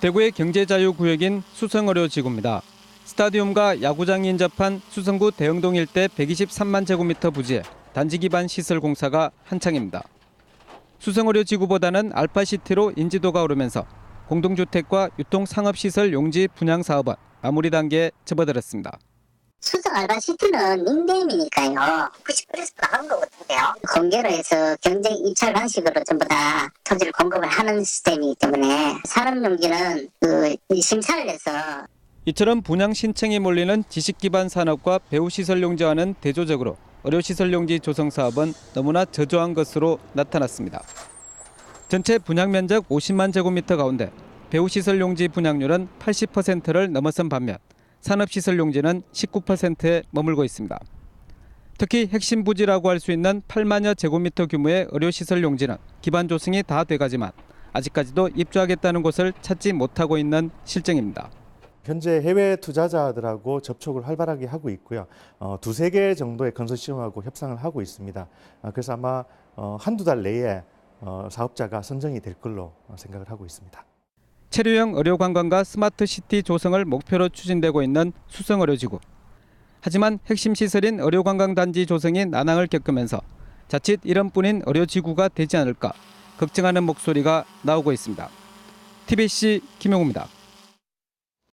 대구의 경제자유구역인 수성의료지구입니다. 스타디움과 야구장이 인접한 수성구 대흥동 일대 123만 제곱미터 부지에 단지 기반 시설 공사가 한창입니다. 수성의료지구보다는 알파시티로 인지도가 오르면서 공동주택과 유통상업시설 용지 분양 사업은 마무리 단계에 접어들었습니다. 수성 알바 시티는 닉네임이니까요. 90%가 하는 거거든요. 공개로 해서 경쟁 입찰 방식으로 전부 다 토지를 공급을 하는 시스템이기 때문에 산업 용지는 그 심사를 해서 이처럼 분양 신청이 몰리는 지식 기반 산업과 배우 시설 용지와는 대조적으로 의료 시설 용지 조성 사업은 너무나 저조한 것으로 나타났습니다. 전체 분양 면적 50만 제곱미터 가운데 배우 시설 용지 분양률은 80%를 넘어선 반면 산업 시설 용지는 19%에 머물고 있습니다. 특히 핵심 부지라고 할 수 있는 8만여 제곱미터 규모의 의료 시설 용지는 기반 조성이 다 돼가지만 아직까지도 입주하겠다는 곳을 찾지 못하고 있는 실정입니다. 현재 해외 투자자들하고 접촉을 활발하게 하고 있고요. 어, 두세 개 정도의 컨소시엄하고 협상을 하고 있습니다. 어, 그래서 아마 어, 한두 달 내에 어, 사업자가 선정이 될 걸로 어, 생각을 하고 있습니다. 체류형 의료 관광과 스마트 시티 조성을 목표로 추진되고 있는 수성 의료지구. 하지만 핵심 시설인 의료 관광 단지 조성이 난항을 겪으면서 자칫 이름뿐인 의료지구가 되지 않을까 걱정하는 목소리가 나오고 있습니다. TBC 김용우입니다.